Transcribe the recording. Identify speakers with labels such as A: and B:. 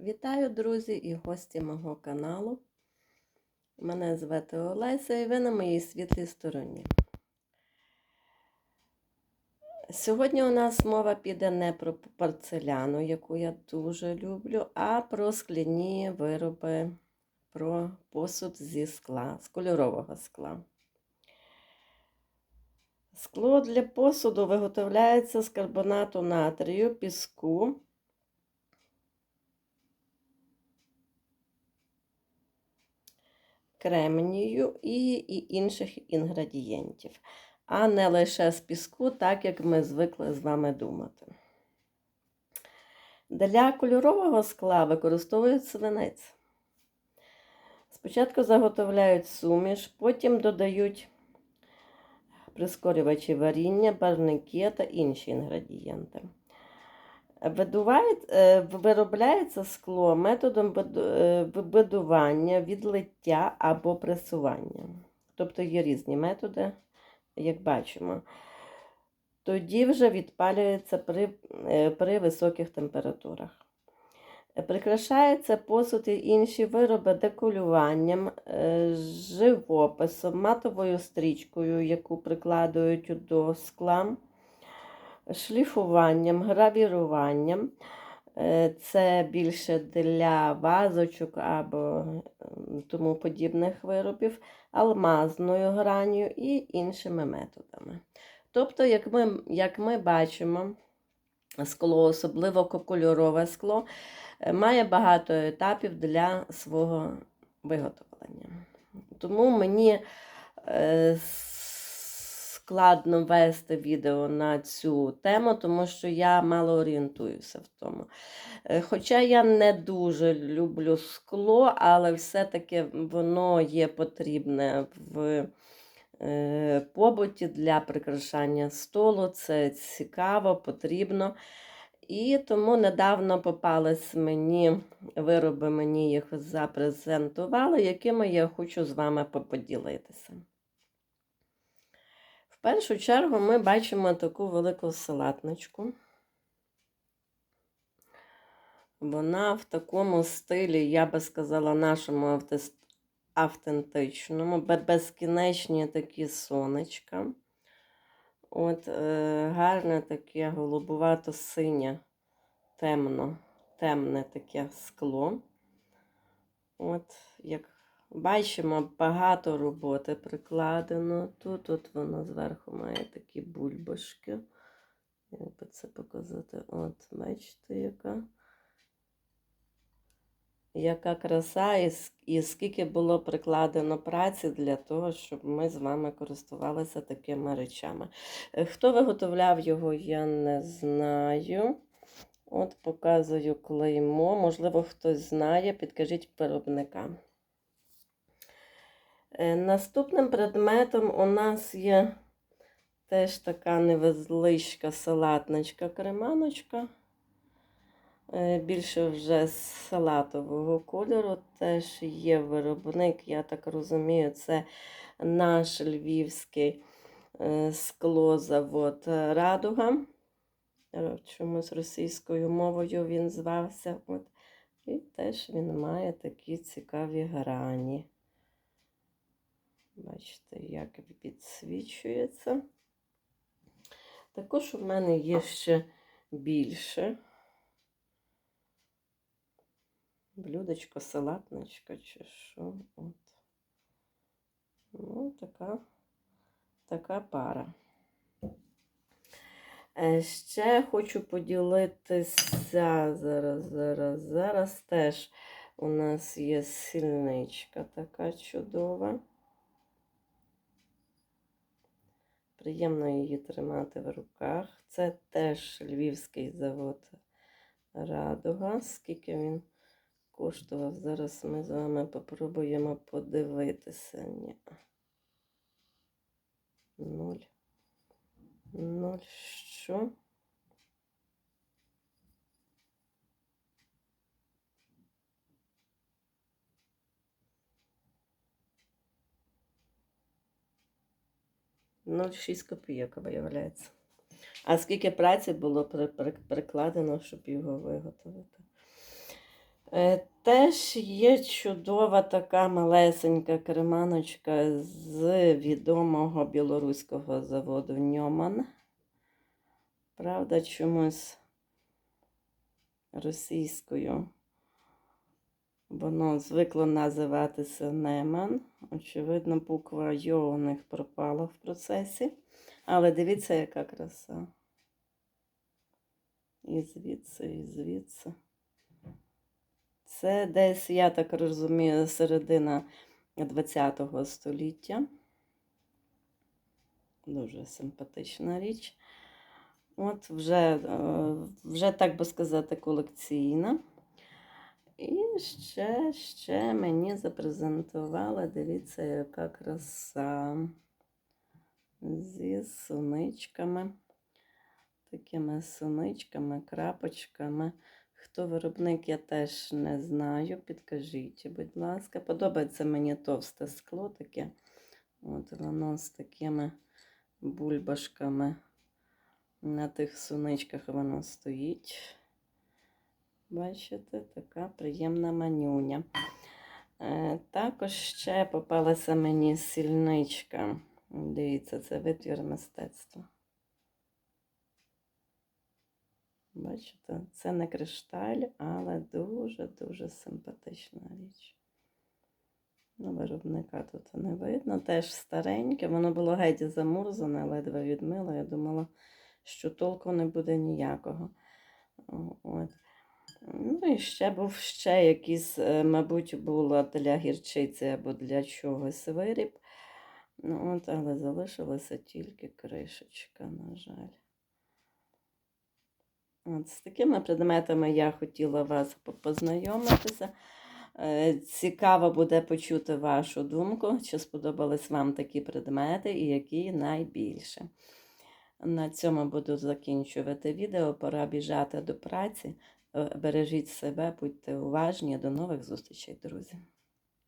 A: Вітаю, друзі і гості мого каналу. Мене звати Олеся і ви на моїй світлій стороні. Сьогодні у нас мова піде не про порцеляну, яку я дуже люблю, а про скляні вироби, про посуд зі скла, з кольорового скла. Скло для посуду виготовляється з карбонату натрію, піску. Кремнію і, і інших інгредієнтів, а не лише з піску, так як ми звикли з вами думати. Для кольорового скла використовують свинець. Спочатку заготовляють суміш, потім додають прискорювачі варіння, барвники та інші інгредієнти. Е, виробляється скло методом виду- е, відлиття або пресування. Тобто є різні методи, як бачимо. Тоді вже відпалюється при, е, при високих температурах. Прикрашається посуд і інші вироби деколюванням, живописом, матовою стрічкою, яку прикладують до скла шліфуванням, гравіруванням. Е, Це більше для вазочок або тому подібних виробів, алмазною гранню і іншими методами. Тобто, як ми, як ми бачимо, скло, особливо кольорове скло, е, має багато етапів для свого виготовлення. Тому мені е, складно вести відео на цю тему, тому що я мало орієнтуюся в тому. Е, Хоча я не дуже люблю скло, але все-таки воно є потрібне в е, побуті для прикрашання столу. Це цікаво, потрібно. І тому недавно попались мені вироби, мені їх запрезентували, якими я хочу з вами поділитися. Першу чергу ми бачимо таку велику салатничку. Вона в такому стилі, я би сказала, нашому автентичному, безкінечні такі сонечка. От е, гарне таке голубувато-синє, темно, темне таке скло. От, як бачимо, багато роботи прикладено. Тут от воно зверху має такі бульбашки. Як би це показати? От, бачите, яка. Яка краса, і, і скільки було прикладено праці для того, щоб ми з вами користувалися такими речами. Е, Хто виготовляв його, я не знаю. От показую клеймо. Можливо, хтось знає, підкажіть виробникам. Е, Наступним предметом у нас є теж така невеличка салатничка креманочка. Е, Більше вже з салатового кольору. Теж є виробник, я так розумію, це наш львівський е, склозавод Радуга. Чомусь російською мовою він звався. От. І теж він має такі цікаві грані. Бачите, як підсвічується. Також у мене є ще більше. Блюдечко, салатничка чи що. От. Ну, така, така пара. Е, Ще хочу поділитися зараз, зараз, зараз теж у нас є сільничка така чудова. Приємно її тримати в руках. Це теж львівський завод Радуга. Скільки він коштував? Зараз ми з вами попробуємо подивитися. Ні. Нуль. Нуль що? Нуль шість копійок виявляється. А скільки праці було при- при- прикладено, щоб його виготовити? Е, Теж є чудова така малесенька креманочка з відомого білоруського заводу Ньоман. Правда, чомусь російською. Воно звикло називатися Неман. Очевидно, буква Йо у них пропала в процесі. Але дивіться, яка краса. І звідси, і звідси. Це десь, я так розумію, середина ХХ століття. Дуже симпатична річ. От вже, е, вже так би сказати, колекційна. І ще, ще мені запрезентувала, дивіться, яка краса. Зі суничками. Такими суничками, крапочками. Хто виробник, я теж не знаю. Підкажіть, будь ласка. Подобається мені товсте скло таке. От воно з такими бульбашками. На тих суничках воно стоїть. Бачите, така приємна манюня. Е, також ще попалася мені сільничка. Дивіться, це витвір мистецтва. Бачите, це не кришталь, але дуже-дуже симпатична річ. Ну, виробника тут не видно. Теж стареньке, воно було геть замурзане, ледве відмила. Я думала, що толку не буде ніякого. От. Ну і ще був ще якийсь, е, мабуть, була для гірчиці або для чогось виріб. Ну, от, але залишилася тільки кришечка, на жаль. От, з такими предметами я хотіла вас познайомитися. Е, Цікаво буде почути вашу думку, чи сподобались вам такі предмети і які найбільше. На цьому буду закінчувати відео. Пора біжати до праці. Е, Бережіть себе, будьте уважні. До нових зустрічей, друзі.